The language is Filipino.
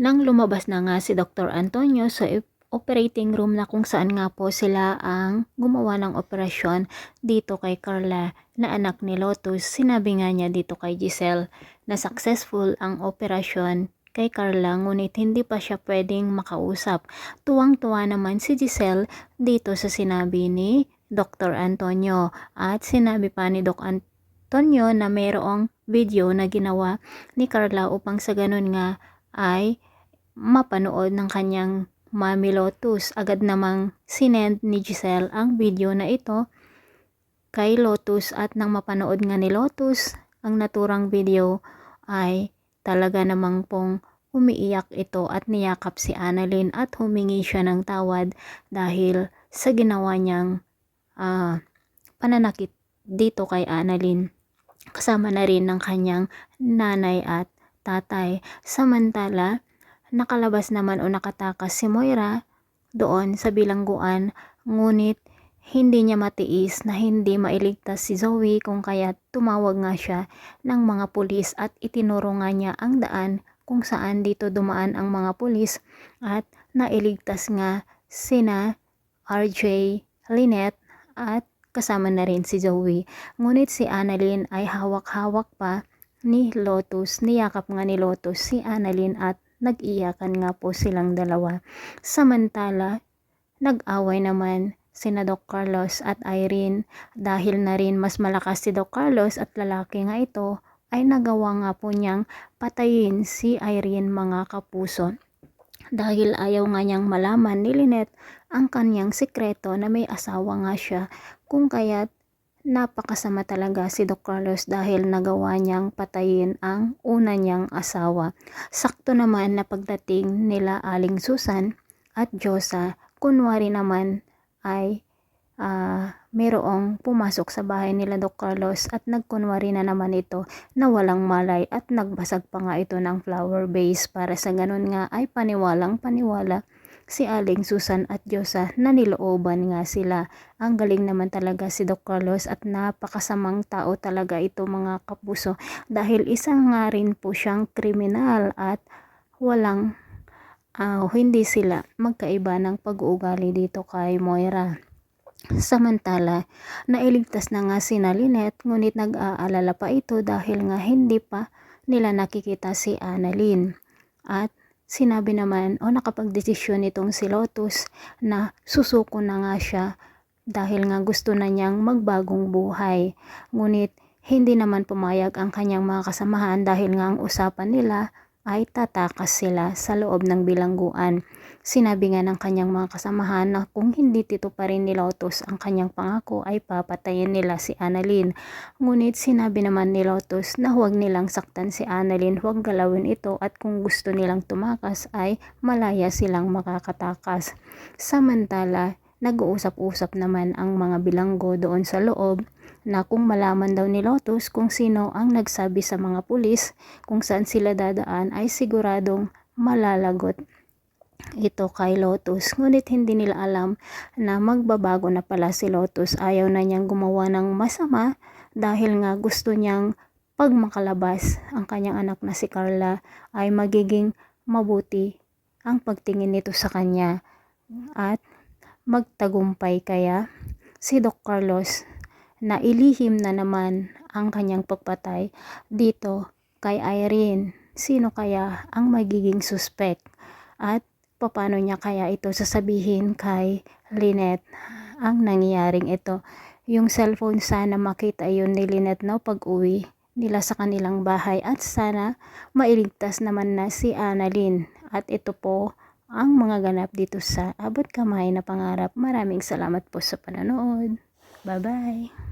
Nang lumabas na nga si Dr. Antonio sa operating room na kung saan nga po sila ang gumawa ng operasyon dito kay Carla na anak ni Lotus, sinabi nga niya dito kay Giselle na successful ang operasyon kay Carla ngunit hindi pa siya pwedeng makausap. Tuwang-tuwa naman si Giselle dito sa sinabi ni Dr. Antonio at sinabi pa ni Doc Antonio na mayroong video na ginawa ni Carla upang sa ganun nga ay mapanood ng kanyang Mami Lotus. Agad namang sinend ni Giselle ang video na ito kay Lotus at nang mapanood nga ni Lotus ang naturang video ay talaga namang pong umiiyak ito at niyakap si Annalyn at humingi siya ng tawad dahil sa ginawa niyang uh, pananakit dito kay Annalyn kasama na rin ng kanyang nanay at tatay. Samantala, nakalabas naman o nakatakas si Moira doon sa bilangguan ngunit hindi niya matiis na hindi mailigtas si Zoe kung kaya tumawag nga siya ng mga pulis at itinuro nga niya ang daan kung saan dito dumaan ang mga pulis at nailigtas nga sina RJ, Lynette at kasama na rin si Zoe. Ngunit si Annalyn ay hawak-hawak pa ni Lotus, niyakap nga ni Lotus si Annalyn at nag-iyakan nga po silang dalawa. Samantala, nag-away naman sina Doc Carlos at Irene. Dahil na rin mas malakas si Doc Carlos at lalaki nga ito ay nagawa nga po niyang patayin si Irene mga kapuso. Dahil ayaw nga niyang malaman ni Lynette ang kanyang sikreto na may asawa nga siya. Kung kaya't napakasama talaga si Doc Carlos dahil nagawa niyang patayin ang una niyang asawa. Sakto naman na pagdating nila Aling Susan at Josa, kunwari naman ay uh, mayroong pumasok sa bahay nila Doc Carlos at nagkunwari na naman ito na walang malay at nagbasag pa nga ito ng flower base para sa ganun nga ay paniwalang paniwala si Aling Susan at Diyosa na nilooban nga sila. Ang galing naman talaga si Doc Carlos at napakasamang tao talaga ito mga kapuso dahil isang nga rin po siyang kriminal at walang uh, hindi sila magkaiba ng pag-uugali dito kay Moira. Samantala, nailigtas na nga si Lynette ngunit nag-aalala pa ito dahil nga hindi pa nila nakikita si Annalyn. At Sinabi naman o nakapagdesisyon itong si Lotus na susuko na nga siya dahil nga gusto na niyang magbagong buhay. Ngunit hindi naman pumayag ang kanyang mga kasamahan dahil nga ang usapan nila ay tatakas sila sa loob ng bilangguan. Sinabi nga ng kanyang mga kasamahan na kung hindi tito pa rin ni Lotus ang kanyang pangako ay papatayin nila si Annalyn. Ngunit sinabi naman ni Lotus na huwag nilang saktan si Annalyn, huwag galawin ito at kung gusto nilang tumakas ay malaya silang makakatakas. Samantala, nag-uusap-usap naman ang mga bilanggo doon sa loob na kung malaman daw ni Lotus kung sino ang nagsabi sa mga pulis kung saan sila dadaan ay siguradong malalagot ito kay Lotus. Ngunit hindi nila alam na magbabago na pala si Lotus. Ayaw na niyang gumawa ng masama dahil nga gusto niyang pag makalabas ang kanyang anak na si Carla ay magiging mabuti ang pagtingin nito sa kanya at magtagumpay kaya si Doc Carlos na ilihim na naman ang kanyang pagpatay dito kay Irene. Sino kaya ang magiging suspect? At paano niya kaya ito sasabihin kay Lynette ang nangyayaring ito? Yung cellphone sana makita yun ni Lynette no pag uwi nila sa kanilang bahay at sana mailigtas naman na si Annalyn. At ito po ang mga ganap dito sa Abot Kamay na Pangarap. Maraming salamat po sa panonood. Bye-bye!